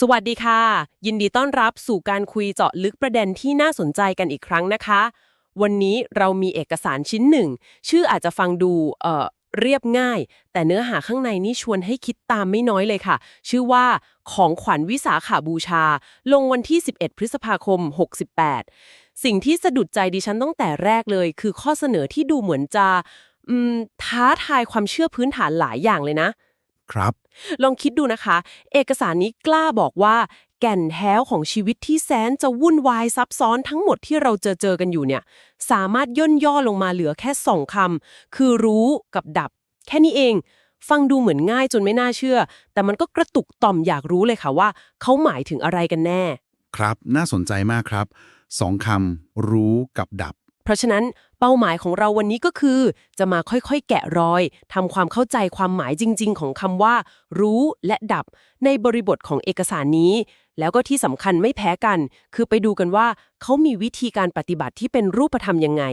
สวัสดีค่ะ ยินดีต้อนรับสู่การคุยเจาะลึกประเด็นที่น่าสนใจกันอีกครั้งนะคะ วันนี้เรามีเอกสารชิ้นหนึ่ง ชื่ออาจจะฟังดูเอ่อเรียบง่าย แต่เนื้อหาข้างในนี่ชวนให้คิดตามไม่น้อยเลยค่ะ ชื่อว่าของขวัญวิสาขาบูชา ลงวันที่ 11 พฤษภาคม 68 สิ่งที่สะดุดใจดิฉันตั้งแต่แรกเลย คือข้อเสนอที่ดูเหมือนจะอืมท้าทายความเชื่อพื้นฐานหลายอย่างเลยนะ ครับ ลองคิดดูนะคะ เอกสารนี้กล้าบอกว่า แก่นแท้ของชีวิตที่แสนจะวุ่นวายซับซ้อนทั้งหมดที่เราเจอเจอกันอยู่เนี่ย สามารถย่นย่อลงมาเหลือแค่สองคำคือรู้กับดับ แค่นี้เอง ฟังดูเหมือนง่ายจนไม่น่าเชื่อ แต่มันก็กระตุกต่อมอยากรู้เลยค่ะว่า เขาหมายถึงอะไรกันแน่ ครับ น่าสนใจมากครับสองคำรู้กับดับ เพราะฉะนั้นเป้าหมายของเราวันนี้ก็คือ จะมาค่อยๆ แกะรอยทำความเข้าใจความหมายจริง ๆ ของคำว่า รู้และดับ ในบริบทของเอกสารนี้ แล้วก็ที่สำคัญไม่แพ้กัน คือไปดูกันว่าเขามีวิธีการปฏิบัติที่เป็นรูปธรรมยังไง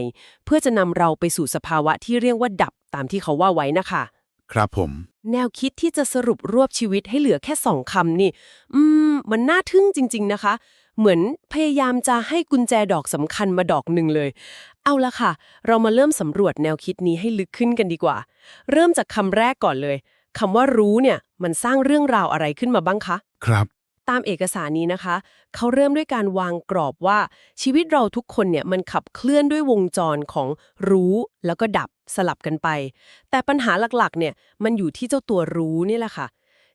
เพื่อจะนำเราไปสู่สภาวะที่เรียกว่าดับตามที่เขาว่าไว้นะคะครับผม แนวคิดที่จะสรุปรวบชีวิตให้เหลือแค่สองคำนี่ อืม มันน่าทึ่งจริง ๆ นะคะเหมือนพยายามจะให้กุญแจดอกสำคัญมาดอกหนึ่งเลย เอาละค่ะ เรามาเริ่มสำรวจแนวคิดนี้ให้ลึกขึ้นกันดีกว่า เริ่มจากคำแรกก่อนเลยคำว่ารู้เนี่ยมันสร้างเรื่องราวอะไรขึ้นมาบ้างคะ ครับ ตามเอกสารนี้นะคะ เขาเริ่มด้วยการวางกรอบว่าชีวิตเราทุกคนเนี่ยมันขับเคลื่อนด้วยวงจรของรู้แล้วก็ดับสลับกันไป แต่ปัญหาหลักๆเนี่ยมันอยู่ที่เจ้าตัวรู้นี่แหละค่ะ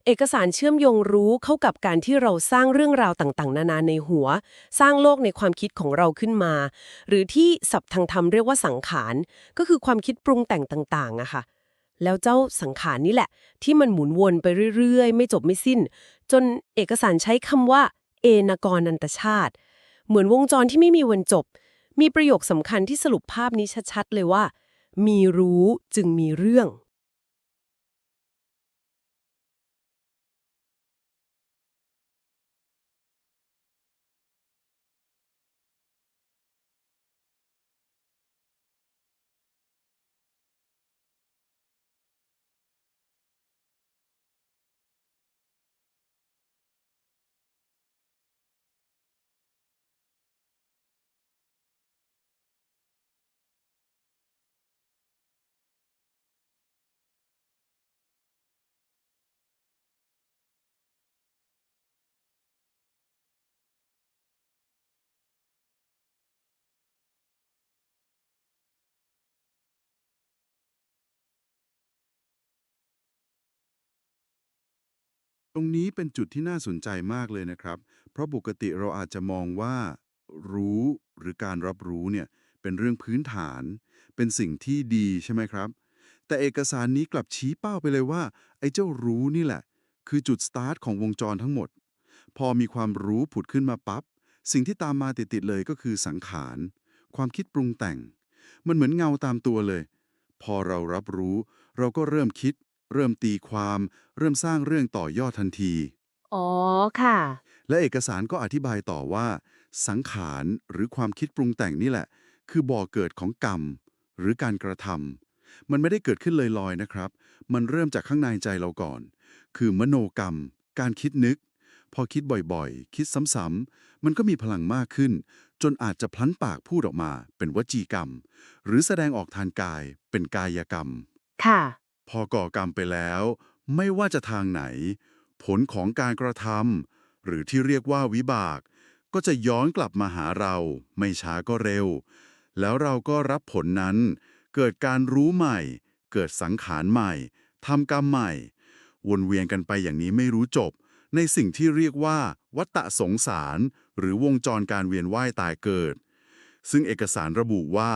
เอกสารเชื่อมโยงรู้เข้ากับการที่เราสร้างเรื่องราวต่างๆ นานาในหัว สร้างโลกในความคิดของเราขึ้นมา หรือที่ศัพท์ทางธรรมเรียกว่าสังขาร ก็คือความคิดปรุงแต่งต่างๆอะค่ะ แล้วเจ้าสังขารนี่แหละ ที่มันหมุนวนไปเรื่อยๆ ไม่จบไม่สิ้น จนเอกสารใช้คำว่า เอนกรนันตชาติ เหมือนวงจรที่ไม่มีวันจบ มีประโยคสำคัญที่สรุปภาพนี้ชัดๆเลยว่า มีรู้จึงมีเรื่อง ตรงนี้เป็นจุดที่น่าสนใจมากเลยนะครับ เพราะปกติเราอาจจะมองว่า รู้หรือการรับรู้เนี่ยเป็นเรื่องพื้นฐาน เป็นสิ่งที่ดีใช่ไหมครับ แต่เอกสารนี้กลับชี้เป้าไปเลยว่า ไอ้เจ้ารู้นี่แหละ คือจุดสตาร์ทของวงจรทั้งหมด พอมีความรู้ผุดขึ้นมาปับ๊บสิ่งที่ตามมาติดๆเลยก็คือสังขาร ความคิดปรุงแต่ง มันเหมือนเงาตามตัวเลย พอเรารับรู้ เราก็เริ่มคิด เริ่มตีความ เริ่มสร้างเรื่องต่อยอดทันที อ๋อค่ะ และเอกสารก็อธิบายต่อว่า สังขารหรือความคิดปรุงแต่งนี่แหละ คือบ่อเกิดของกรรม หรือการกระทำมันไม่ได้เกิดขึ้นลอยๆนะครับ มันเริ่มจากข้างในใจเราก่อน คือมโนกรรม การคิดนึก พอคิดบ่อยๆ คิดซ้ำๆมันก็มีพลังมากขึ้น จนอาจจะพลั้นปากพูดออกมา เป็นวจีกรรม หรือแสดงออกทางกายเป็นกายกรรม ค่ะ พอก่อกรรมไปแล้ว ไม่ว่าจะทางไหน ผลของการกระทำหรือที่เรียกว่าวิบาก ก็จะย้อนกลับมาหาเรา ไม่ช้าก็เร็ว แล้วเราก็รับผลนั้น เกิดการรู้ใหม่ เกิดสังขารใหม่ทำกรรมใหม่ วนเวียนกันไปอย่างนี้ไม่รู้จบ ในสิ่งที่เรียกว่าวัฏฏะสงสาร หรือวงจรการเวียนว่ายตายเกิด ซึ่งเอกสารระบุว่า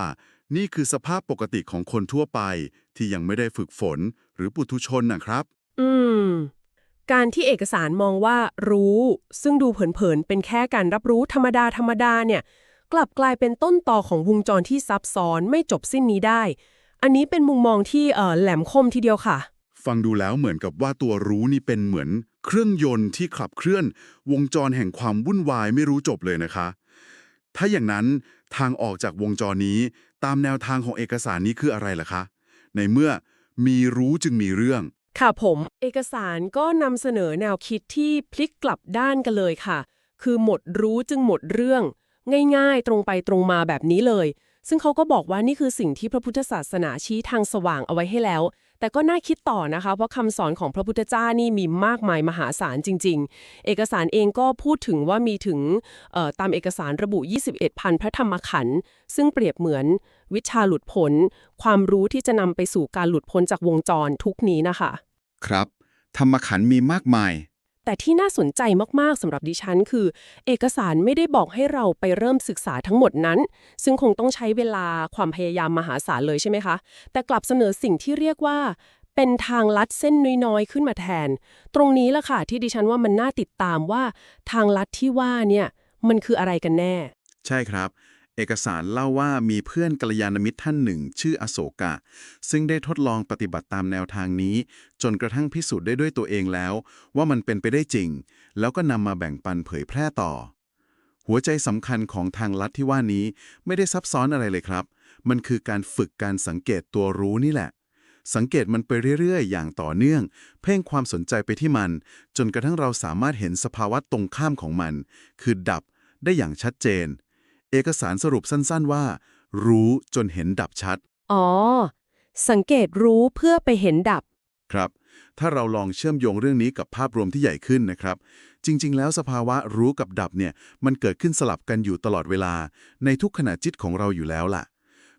นี่คือสภาพปกติของคนทั่วไป ที่ยังไม่ได้ฝึกฝนหรือปุถุชนนะครับ อืม การที่เอกสารมองว่ารู้ ซึ่งดูเผินๆ เป็นแค่การรับรู้ธรรมดาธรรมดาเนี่ย กลับกลายเป็นต้นต่อของวงจรที่ซับซ้อนไม่จบสิ้นนี้ได้ อันนี้เป็นมุมมองที่เอ่อแหลมคมทีเดียวค่ะ ฟังดูแล้วเหมือนกับว่าตัวรู้นี่เป็นเหมือน เครื่องยนต์ที่ขับเคลื่อน วงจรแห่งความวุ่นวายไม่รู้จบเลยนะคะ ถ้าอย่างนั้นทางออกจากวงจรนี้ ตามแนวทางของเอกสารนี้คืออะไรล่ะคะ ในเมื่อมีรู้จึงมีเรื่อง ค่ะผม เอกสารก็นำเสนอแนวคิดที่พลิกกลับด้านกันเลยค่ะ คือหมดรู้จึงหมดเรื่อง ง่ายๆ ตรงไปตรงมาแบบนี้เลย ซึ่งเขาก็บอกว่านี่คือสิ่งที่พระพุทธศาสนาชี้ทางสว่างเอาไว้ให้แล้ว แต่ก็น่าคิดต่อนะคะ เพราะคำสอนของพระพุทธเจ้านี่มีมากมายมหาศาลจริง ๆ เอกสารเองก็พูดถึงว่ามีถึงตามเอกสารระบุ 21พันพระธรรมขันธ์ซึ่งเปรียบเหมือนวิชาหลุดพ้นความรู้ที่จะนำไปสู่การหลุดพ้นจากวงจรทุกนี้นะคะ ครับ ธรรมขันธ์มีมากมาย แต่ที่น่าสนใจมาก ๆสำหรับดิฉัน คือ เอกสารไม่ได้บอกให้เราไปเริ่มศึกษาทั้งหมดนั้น ซึ่งคงต้องใช้เวลาความพยายามมหาศาลเลยใช่ไหมคะ แต่กลับเสนอสิ่งที่เรียกว่า เป็นทางลัดเส้นน้อยๆขึ้นมาแทน ตรงนี้ละค่ะที่ดิฉันว่ามันน่าติดตามว่า ทางลัดที่ว่าเนี่ยมันคืออะไรกันแน่ ใช่ครับ เอกสารเล่าว่ามีเพื่อนกัลยาณมิตรท่านหนึ่ง ชื่ออโศกะ ซึ่งได้ทดลองปฏิบัติตามแนวทางนี้ จนกระทั่งพิสูจน์ได้ด้วยตัวเองแล้ว ว่ามันเป็นไปได้จริง แล้วก็นำมาแบ่งปันเผยแพร่ต่อ หัวใจสำคัญของทางลัดที่ว่านี้ไม่ได้ซับซ้อนอะไรเลยครับ มันคือการฝึกการสังเกตตัวรู้นี่แหละสังเกตมันไปเรื่อยๆ อย่างต่อเนื่อง เพ่งความสนใจไปที่มัน จนกระทั่งเราสามารถเห็นสภาวะตรงข้ามของมัน คือดับได้อย่างชัดเจน เอกสารสรุปสั้นๆว่า รู้จนเห็นดับชัด อ๋อ สังเกตรู้เพื่อไปเห็นดับ ครับ ถ้าเราลองเชื่อมโยงเรื่องนี้กับภาพรวมที่ใหญ่ขึ้นนะครับ จริง ๆ แล้วสภาวะรู้กับดับเนี่ย มันเกิดขึ้นสลับกันอยู่ตลอดเวลา ในทุกขณะจิตของเราอยู่แล้วล่ะ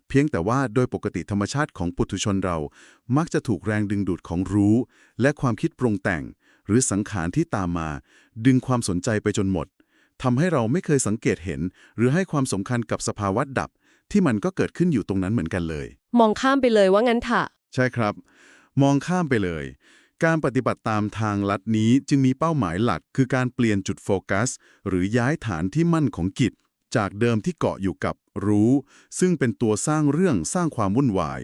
เพียงแต่ว่าโดยปกติธรรมชาติของปุถุชนเรา มักจะถูกแรงดึงดูดของรู้ และความคิดปรุงแต่ง หรือสังขารที่ตามมา ดึงความสนใจไปจนหมด ทำให้เราไม่เคยสังเกตเห็น หรือให้ความสำคัญกับสภาวะดับ ที่มันก็เกิดขึ้นอยู่ตรงนั้นเหมือนกันเลย มองข้ามไปเลยว่างั้นเถอะใช่ครับ มองข้ามไปเลย การปฏิบัติตามทางลัดนี้จึงมีเป้าหมายหลัก คือการเปลี่ยนจุดโฟกัส หรือย้ายฐานที่มั่นของกิจ จากเดิมที่เกาะอยู่กับรู้ ซึ่งเป็นตัวสร้างเรื่องสร้างความวุ่นวาย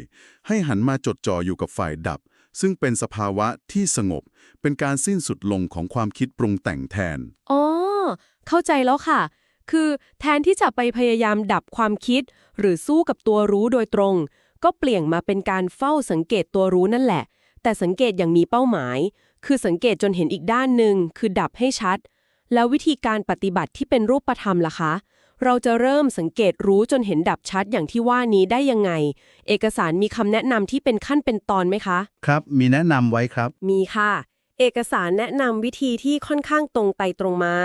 ให้หันมาจดจ่ออยู่กับฝ่ายดับ ซึ่งเป็นสภาวะที่สงบ เป็นการสิ้นสุดลงของความคิดปรุงแต่งแทน อ๋อ เข้าใจแล้วค่ะ คือแทนที่จะไปพยายามดับความคิด หรือสู้กับตัวรู้โดยตรง ก็เปลี่ยนมาเป็นการเฝ้าสังเกตตัวรู้นั่นแหละ แต่สังเกตอย่างมีเป้าหมาย คือสังเกตจนเห็นอีกด้านหนึ่งคือดับให้ชัด แล้ววิธีการปฏิบัติที่เป็นรูปธรรมล่ะคะเราจะเริ่มสังเกตรู้จนเห็นดับชัดอย่างที่ว่านี้ได้ยังไง เอกสารมีคำแนะนำที่เป็นขั้นเป็นตอนไหมคะ ครับ มีแนะนำไว้ครับ มีค่ะ เอกสารแนะนำวิธีที่ค่อนข้างตรงไปตรงมา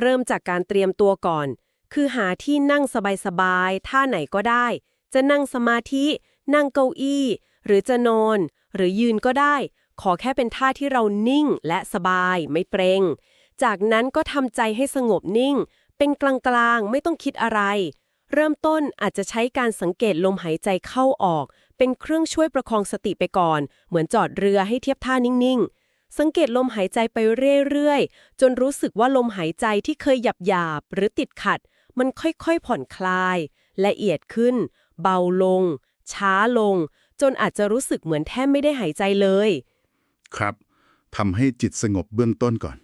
เริ่มจากการเตรียมตัวก่อน คือหาที่นั่งสบายๆท่าไหนก็ได้ จะนั่งสมาธิ นั่งเก้าอี้ หรือจะนอน หรือยืนก็ได้ ขอแค่เป็นท่าที่เรานิ่งและสบายไม่เปรง จากนั้นก็ทำใจให้สงบนิ่ง เป็นกลางๆ ไม่ต้องคิดอะไร เริ่มต้นอาจจะใช้การสังเกตลมหายใจเข้าออก เป็นเครื่องช่วยประคองสติไปก่อน เหมือนจอดเรือให้เทียบท่านิ่งๆ สังเกตลมหายใจไปเรื่อยๆ จนรู้สึกว่าลมหายใจที่เคยหยาบๆหรือติดขัด มันค่อยๆผ่อนคลาย ละเอียดขึ้น เบาลง ช้าลง จนอาจจะรู้สึกเหมือนแทบไม่ได้หายใจเลย ครับทำให้จิตสงบเบื้องต้นก่อน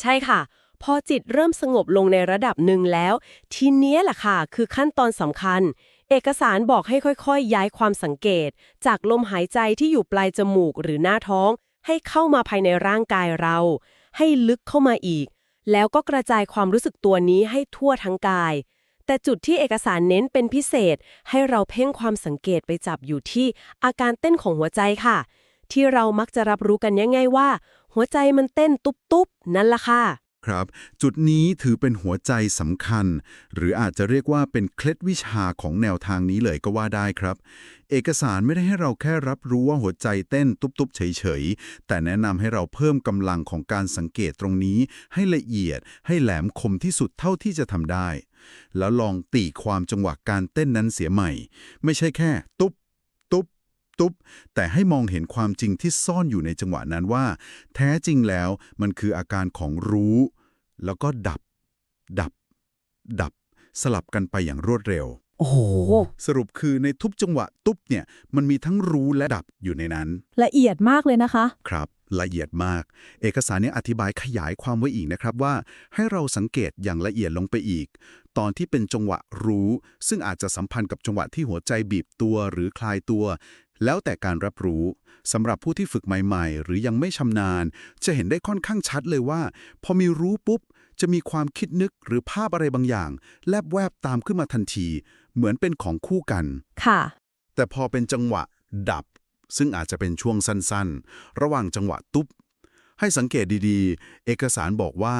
ใช่ค่ะ พอจิตเริ่มสงบลงในระดับหนึ่งแล้ว ทีเนี้ยแหละค่ะ คือขั้นตอนสำคัญ เอกสารบอกให้ค่อยๆ ย้ายความสังเกต จากลมหายใจที่อยู่ปลายจมูกหรือหน้าท้อง ให้เข้ามาภายในร่างกายเรา ให้ลึกเข้ามาอีก แล้วก็กระจายความรู้สึกตัวนี้ให้ทั่วทั้งกาย แต่จุดที่เอกสารเน้นเป็นพิเศษ ให้เราเพ่งความสังเกตไปจับอยู่ที่อาการเต้นของหัวใจค่ะ ที่เรามักจะรับรู้กันง่ายๆว่า หัวใจมันเต้นตุ๊บๆนั่นล่ะค่ะ ครับ จุดนี้ถือเป็นหัวใจสำคัญ หรืออาจจะเรียกว่าเป็นเคล็ดวิชาของแนวทางนี้เลยก็ว่าได้ครับ เอกสารไม่ได้ให้เราแค่รับรู้ว่าหัวใจเต้นตุบๆ เฉยๆ แต่แนะนำให้เราเพิ่มกำลังของการสังเกตตรงนี้ ให้ละเอียด ให้แหลมคมที่สุดเท่าที่จะทำได้ แล้วลองตีความจังหวะการเต้นนั้นเสียใหม่ ไม่ใช่แค่ ตุบ ตุ๊บแต่ให้มองเห็นความจริงที่ซ่อนอยู่ในจังหวะนั้นว่า แท้จริงแล้วมันคืออาการของรู้ แล้วก็ดับ ดับ ดับ สลับกันไปอย่างรวดเร็ว โอ้โห สรุปคือในทุกจังหวะตุ๊บเนี่ยมันมีทั้งรู้และดับอยู่ในนั้น ละเอียดมากเลยนะคะ ครับ ละเอียดมาก เอกสารเนี้อธิบายขยายความไว้อีกนะครับว่า ให้เราสังเกตอย่างละเอียดลงไปอีก ตอนที่เป็นจังหวะรู้ ซึ่งอาจจะสัมพันธ์กับจังหวะที่หัวใจบีบตัวหรือคลายตัว แล้วแต่การรับรู้สำหรับผู้ที่ฝึกใหม่ๆ หรือยังไม่ชำนาญ จะเห็นได้ค่อนข้างชัดเลยว่า พอมีรู้ปุ๊บ จะมีความคิดนึกหรือภาพอะไรบางอย่าง แลบแวบตามขึ้นมาทันที เหมือนเป็นของคู่กัน ค่ะ แต่พอเป็นจังหวะดับ ซึ่งอาจจะเป็นช่วงสั้นๆ ระหว่างจังหวะตุ๊บ ให้สังเกตดีๆ เอกสารบอกว่า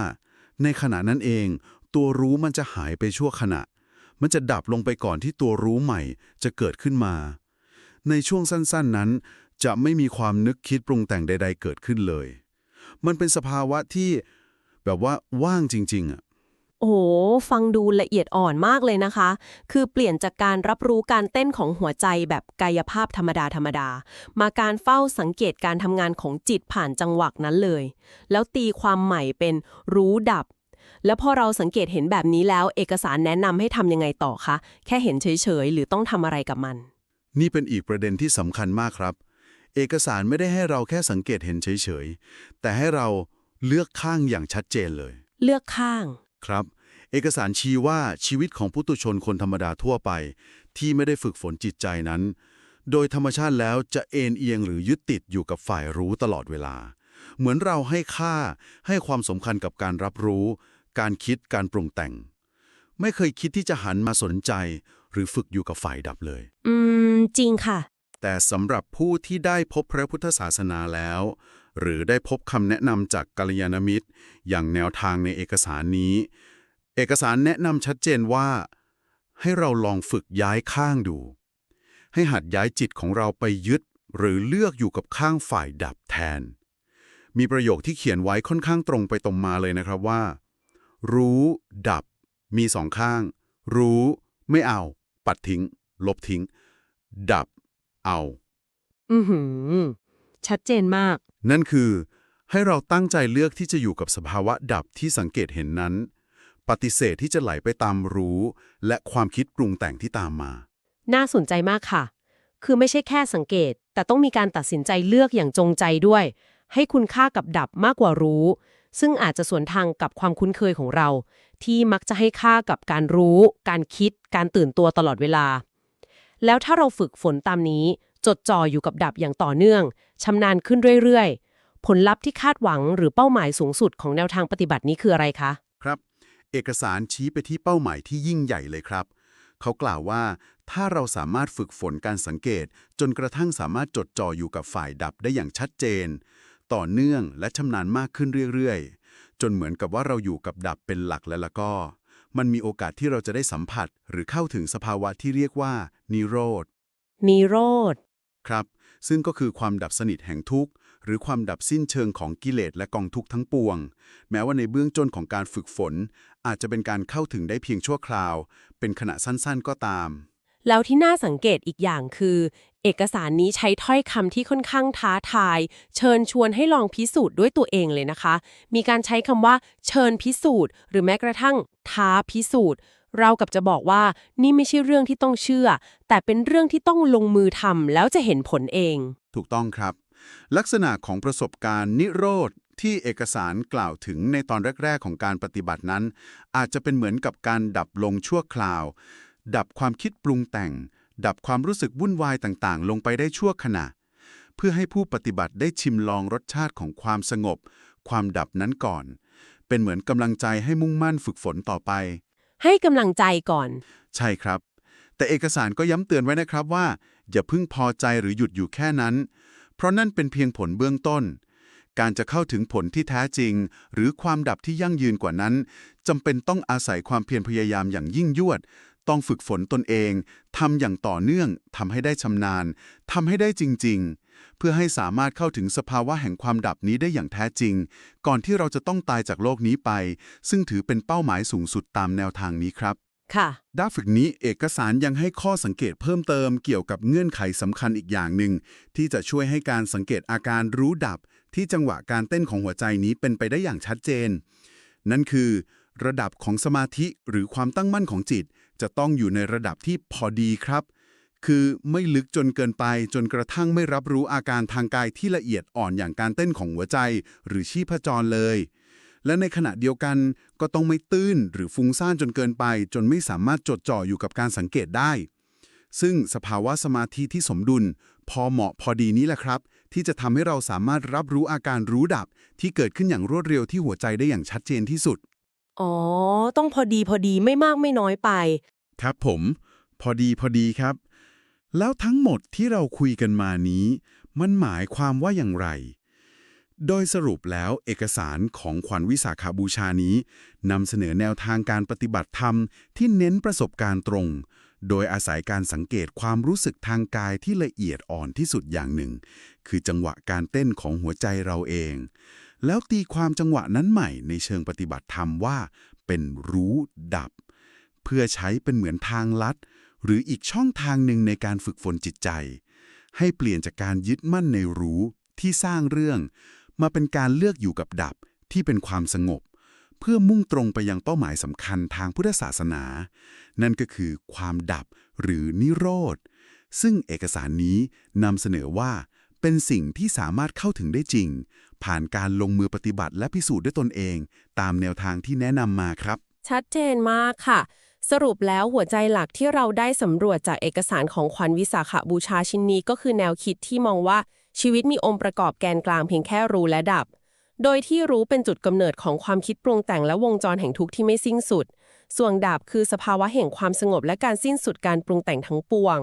ในขณะนั้นเอง ตัวรู้มันจะหายไปชั่วขณะ มันจะดับลงไปก่อนที่ตัวรู้ใหม่จะเกิดขึ้นมา ในช่วงสั้นๆนั้น จะไม่มีความนึกคิดปรุงแต่งใด ๆ เกิดขึ้นเลย มันเป็นสภาวะที่แบบว่าว่างจริงๆอะโอ้โห ฟังดูละเอียดอ่อนมากเลยนะคะ คือเปลี่ยนจากการรับรู้การเต้นของหัวใจแบบกายภาพธรรมดาธรรมดา มาการเฝ้าสังเกตการทำงานของจิตผ่านจังหวะนั้นเลย แล้วตีความใหม่เป็นรู้ดับ แล้วพอเราสังเกตเห็นแบบนี้แล้ว เอกสารแนะนำให้ทำยังไงต่อคะ แค่เห็นเฉยๆ หรือต้องทำอะไรกับมัน นี่เป็นอีกประเด็นที่สำคัญมากครับ เอกสารไม่ได้ให้เราแค่สังเกตเห็นเฉยๆ แต่ให้เราเลือกข้างอย่างชัดเจนเลย เลือกข้าง ครับ เอกสารชี้ว่าชีวิตของผู้ตุชนคนธรรมดาทั่วไป ที่ไม่ได้ฝึกฝนจิตใจนั้น โดยธรรมชาติแล้วจะเอ็นเอียงหรือยึดติดอยู่กับฝ่ายรู้ตลอดเวลา เหมือนเราให้ค่าให้ความสำคัญกับการรับรู้ การคิดการปรุงแต่ง ไม่เคยคิดที่จะหันมาสนใจ หรือฝึกอยู่กับฝ่ายดับเลย อืม จริงค่ะ แต่สำหรับผู้ที่ได้พบพระพุทธศาสนาแล้ว หรือได้พบคำแนะนำจากกัลยาณมิตร อย่างแนวทางในเอกสารนี้ เอกสารแนะนำชัดเจนว่า ให้เราลองฝึกย้ายข้างดู ให้หัดย้ายจิตของเราไปยึด หรือเลือกอยู่กับข้างฝ่ายดับแทน มีประโยคที่เขียนไว้ค่อนข้างตรงไปตรงมาเลยนะครับว่า รู้ ดับ มีสองข้าง รู้ ไม่เอา ปัดทิ้ง ลบทิ้ง ดับ เอา อือหือ ชัดเจนมาก นั่นคือ ให้เราตั้งใจเลือกที่จะอยู่กับสภาวะดับที่สังเกตเห็นนั้น ปฏิเสธที่จะไหลไปตามรู้ และความคิดปรุงแต่งที่ตามมา น่าสนใจมากค่ะ คือไม่ใช่แค่สังเกต แต่ต้องมีการตัดสินใจเลือกอย่างจงใจด้วย ให้คุณค่ากับดับมากกว่ารู้ ซึ่งอาจจะสวนทางกับความคุ้นเคยของเรา ที่มักจะให้ค่ากับการรู้ การคิด การตื่นตัวตลอดเวลา แล้วถ้าเราฝึกฝนตามนี้ จดจ่ออยู่กับดับอย่างต่อเนื่องชำนาญขึ้นเรื่อยๆ ผลลัพธ์ที่คาดหวังหรือเป้าหมายสูงสุดของแนวทางปฏิบัตินี้คืออะไรคะ ครับ เอกสารชี้ไปที่เป้าหมายที่ยิ่งใหญ่เลยครับ เขากล่าวว่าถ้าเราสามารถฝึกฝนการสังเกต จนกระทั่งสามารถจดจ่ออยู่กับฝ่ายดับได้อย่างชัดเจน ต่อเนื่องและชำนาญมากขึ้นเรื่อยๆ จนเหมือนกับว่าเราอยู่กับดับเป็นหลักแล้วละก็ มันมีโอกาสที่เราจะได้สัมผัสหรือเข้าถึงสภาวะที่เรียกว่า นิโรธนิโรธครับ ซึ่งก็คือความดับสนิทแห่งทุกข์ หรือความดับสิ้นเชิงของกิเลสและกองทุกข์ทั้งปวง แม้ว่าในเบื้องต้นของการฝึกฝน อาจจะเป็นการเข้าถึงได้เพียงชั่วคราว เป็นขณะสั้นๆก็ตาม แล้วที่น่าสังเกตอีกอย่างคือ เอกสารนี้ใช้ถ้อยคำที่ค่อนข้างท้าทาย เชิญชวนให้ลองพิสูจน์ด้วยตัวเองเลยนะคะ มีการใช้คำว่า เชิญพิสูจน์ หรือแม้กระทั่งท้าพิสูจน์เรากับจะบอกว่านี่ไม่ใช่เรื่องที่ต้องเชื่อ แต่เป็นเรื่องที่ต้องลงมือทำแล้วจะเห็นผลเอง ถูกต้องครับ ลักษณะของประสบการณ์นิโรธที่เอกสารกล่าวถึงในตอนแรก ๆ ของการปฏิบัตินั้น อาจจะเป็นเหมือนกับการดับลงชั่วคราว ดับความคิดปรุงแต่ง ดับความรู้สึกวุ่นวายต่างๆ ลงไปได้ชั่วขณะ เพื่อให้ผู้ปฏิบัติได้ชิมลองรสชาติของความสงบ ความดับนั้นก่อน เป็นเหมือนกำลังใจให้มุ่งมั่นฝึกฝนต่อไป ให้กำลังใจก่อน ใช่ครับ แต่เอกสารก็ย้ำเตือนไว้นะครับว่า อย่าเพิ่งพอใจหรือหยุดอยู่แค่นั้น เพราะนั่นเป็นเพียงผลเบื้องต้นการจะเข้าถึงผลที่แท้จริง หรือความดับที่ยั่งยืนกว่านั้นจำเป็นต้องอาศัยความเพียรพยายามอย่างยิ่งยวด ต้องฝึกฝนตนเองทำอย่างต่อเนื่องทำให้ได้ชำนาญทำให้ได้จริง ๆ เพื่อให้สามารถเข้าถึงสภาวะแห่งความดับนี้ได้อย่างแท้จริง ก่อนที่เราจะต้องตายจากโลกนี้ไป ซึ่งถือเป็นเป้าหมายสูงสุดตามแนวทางนี้ครับค่ะด้านฝึกนี้เอกสารยังให้ข้อสังเกตเพิ่มเติมเกี่ยวกับเงื่อนไขสำคัญอีกอย่างหนึ่ง ที่จะช่วยให้การสังเกตอาการรู้ดับ ที่จังหวะการเต้นของหัวใจนี้เป็นไปได้อย่างชัดเจน นั่นคือ ระดับของสมาธิหรือความตั้งมั่นของจิต จะต้องอยู่ในระดับที่พอดีครับ คือไม่ลึกจนเกินไปจนกระทั่งไม่รับรู้อาการทางกายที่ละเอียดอ่อนอย่างการเต้นของหัวใจ หรือชีพจรเลย และในขณะเดียวกันก็ต้องไม่ตื้นหรือฟุ้งซ่านจนเกินไป จนไม่สามารถจดจ่ออยู่กับการสังเกตได้ ซึ่งสภาวะสมาธิที่สมดุล พอเหมาะพอดีนี้แหละครับ ที่จะทำให้เราสามารถรับรู้อาการรู้ดับที่เกิดขึ้นอย่างรวดเร็วที่หัวใจได้อย่างชัดเจนที่สุด อ๋อ ต้องพอดีพอดีไม่มากไม่น้อยไป ครับผม พอดีพอดีครับ แล้วทั้งหมดที่เราคุยกันมานี้ มันหมายความว่าอย่างไร โดยสรุปแล้วเอกสารของขวัญวิสาขาบูชานี้นำเสนอแนวทางการปฏิบัติธรรมที่เน้นประสบการณ์ตรง โดยอาศัยการสังเกตความรู้สึกทางกายที่ละเอียดอ่อนที่สุดอย่างหนึ่ง คือจังหวะการเต้นของหัวใจเราเอง แล้วตีความจังหวะนั้นใหม่ในเชิงปฏิบัติธรรมว่า เป็นรู้ดับ เพื่อใช้เป็นเหมือนทางลัด หรืออีกช่องทางหนึ่งในการฝึกฝนจิตใจ ให้เปลี่ยนจากการยึดมั่นในรู้ที่สร้างเรื่อง มาเป็นการเลือกอยู่กับดับที่เป็นความสงบ เพื่อมุ่งตรงไปยังเป้าหมายสำคัญทางพุทธศาสนา นั่นก็คือความดับหรือนิโรธ ซึ่งเอกสารนี้นำเสนอว่าเป็นสิ่งที่สามารถเข้าถึงได้จริง ผ่านการลงมือปฏิบัติและพิสูจน์ด้วยตนเอง ตามแนวทางที่แนะนำมาครับ ชัดเจนมากค่ะ สรุปแล้วหัวใจหลักที่เราได้สำรวจจากเอกสารของขวัญวิสาขบูชาชิ้นนี้ก็คือแนวคิดที่มองว่าชีวิตมีองค์ประกอบแกนกลางเพียงแค่รู้และดับ โดยที่รู้เป็นจุดกำเนิดของความคิดปรุงแต่งและวงจรแห่งทุกข์ที่ไม่สิ้นสุด ส่วนดับคือสภาวะแห่งความสงบและการสิ้นสุดการปรุงแต่งทั้งปวง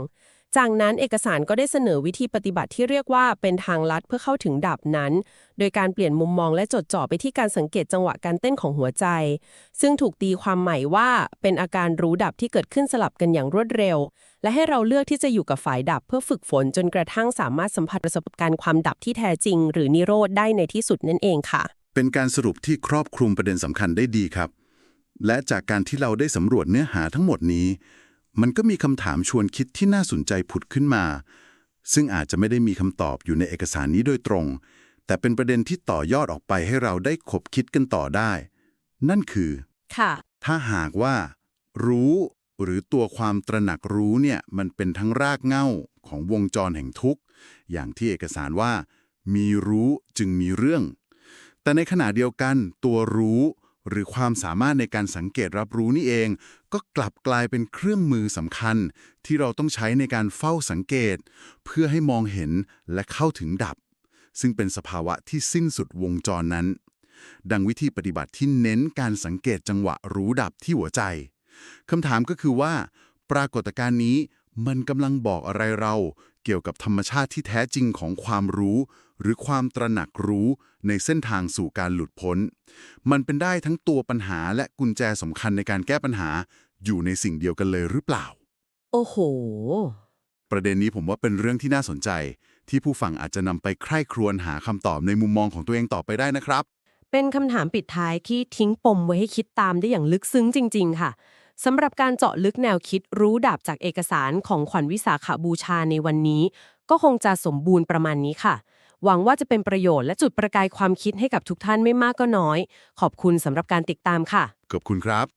จากนั้นเอกสารก็ได้เสนอวิธีปฏิบัติที่เรียกว่าเป็นทางลัดเพื่อเข้าถึงดับนั้น โดยการเปลี่ยนมุมมองและจดจ่อไปที่การสังเกตจังหวะการเต้นของหัวใจ ซึ่งถูกตีความใหม่ว่าเป็นอาการรู้ดับที่เกิดขึ้นสลับกันอย่างรวดเร็ว และให้เราเลือกที่จะอยู่กับฝ่ายดับเพื่อฝึกฝนจนกระทั่งสามารถสัมผัสประสบการณ์ความดับที่แท้จริง หรือนิโรธได้ในที่สุดนั่นเองค่ะ เป็นการสรุปที่ครอบคลุมประเด็นสำคัญได้ดีครับ และจากการที่เราได้สำรวจเนื้อหาทั้งหมดนี้ มันก็มีคำถามชวนคิดที่น่าสนใจผุดขึ้นมา ซึ่งอาจจะไม่ได้มีคำตอบอยู่ในเอกสารนี้โดยตรง แต่เป็นประเด็นที่ต่อยอดออกไปให้เราได้ขบคิดกันต่อได้ นั่นคือค่ะ ถ้าหากว่า รู้หรือตัวความตระหนักรู้เนี่ยมันเป็นทั้งรากเหง้าของวงจรแห่งทุกข์ อย่างที่เอกสารว่า มีรู้จึงมีเรื่อง แต่ในขณะเดียวกัน ตัวรู้ หรือความสามารถในการสังเกตรับรู้นี่เอง ก็กลับกลายเป็นเครื่องมือสำคัญ ที่เราต้องใช้ในการเฝ้าสังเกต เพื่อให้มองเห็นและเข้าถึงดับ ซึ่งเป็นสภาวะที่สิ้นสุดวงจรนั้น ดังวิธีปฏิบัติที่เน้นการสังเกตจังหวะรู้ดับที่หัวใจคำถามก็คือว่า ปรากฏการณ์นี้มันกำลังบอกอะไรเรา เกี่ยวกับธรรมชาติที่แท้จริงของความรู้ หรือความตระหนักรู้ในเส้นทางสู่การหลุดพ้น มันเป็นได้ทั้งตัวปัญหาและกุญแจสำคัญในการแก้ปัญหาอยู่ในสิ่งเดียวกันเลยหรือเปล่า โอ้โห ประเด็นนี้ผมว่าเป็นเรื่องที่น่าสนใจ ที่ผู้ฟังอาจจะนำไปใคร่ครวญหาคำตอบในมุมมองของตัวเองต่อไปได้นะครับ เป็นคำถามปิดท้ายที่ทิ้งปมไว้ให้คิดตามได้อย่างลึกซึ้งจริง ๆ ค่ะสำหรับการเจาะลึกแนวคิดรู้ดับจากเอกสารของขวัญวิสาขาบูชาในวันนี้ ก็คงจะสมบูรณ์ประมาณนี้ค่ะ หวังว่าจะเป็นประโยชน์และจุดประกายความคิดให้กับทุกท่านไม่มากก็น้อย ขอบคุณสำหรับการติดตามค่ะ ขอบคุณครับ